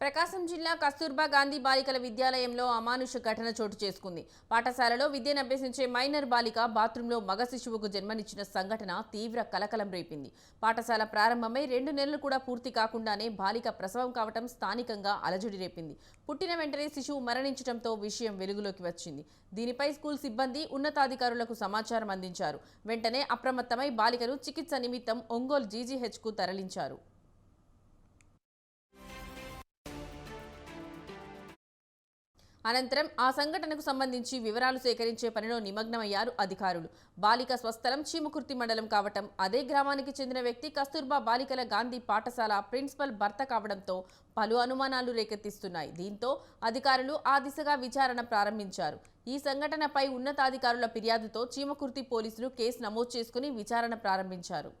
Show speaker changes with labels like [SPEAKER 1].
[SPEAKER 1] ప్రకాశం జిల్లా కస్తూర్బా గాంధీ బాలికల విద్యాలయంలో అమానుష ఘటన చోటు చేసుకుంది. పాఠశాలలో విద్యను అభ్యసించే మైనర్ బాలిక బాత్రూంలో మగ శిశువుకు జన్మనిచ్చిన సంఘటన తీవ్ర కలకలం రేపింది. పాఠశాల ప్రారంభమై రెండు నెలలు కూడా పూర్తి కాకుండానే బాలిక ప్రసవం కావటం స్థానికంగా అలజడి రేపింది. పుట్టిన వెంటనే శిశువు మరణించడంతో విషయం వెలుగులోకి వచ్చింది. దీనిపై స్కూల్ సిబ్బంది ఉన్నతాధికారులకు సమాచారం అందించారు. వెంటనే అప్రమత్తమై బాలికను చికిత్స నిమిత్తం ఒంగోలు జీజీహెచ్కు తరలించారు. అనంతరం ఆ సంఘటనకు సంబంధించి వివరాలు సేకరించే పనిలో నిమగ్నమయ్యారు అధికారులు. బాలిక స్వస్థలం చీమకుర్తి మండలం కావటం అదే గ్రామానికి చెందిన వ్యక్తి కస్తూర్బా బాలికల గాంధీ పాఠశాల ప్రిన్సిపల్ భర్త కావడంతో పలు అనుమానాలు రేకెత్తిస్తున్నాయి. దీంతో అధికారులు ఆ దిశగా విచారణ ప్రారంభించారు. ఈ సంఘటనపై ఉన్నతాధికారుల ఫిర్యాదుతో చీమకుర్తి పోలీసులు కేసు నమోదు చేసుకుని విచారణ ప్రారంభించారు.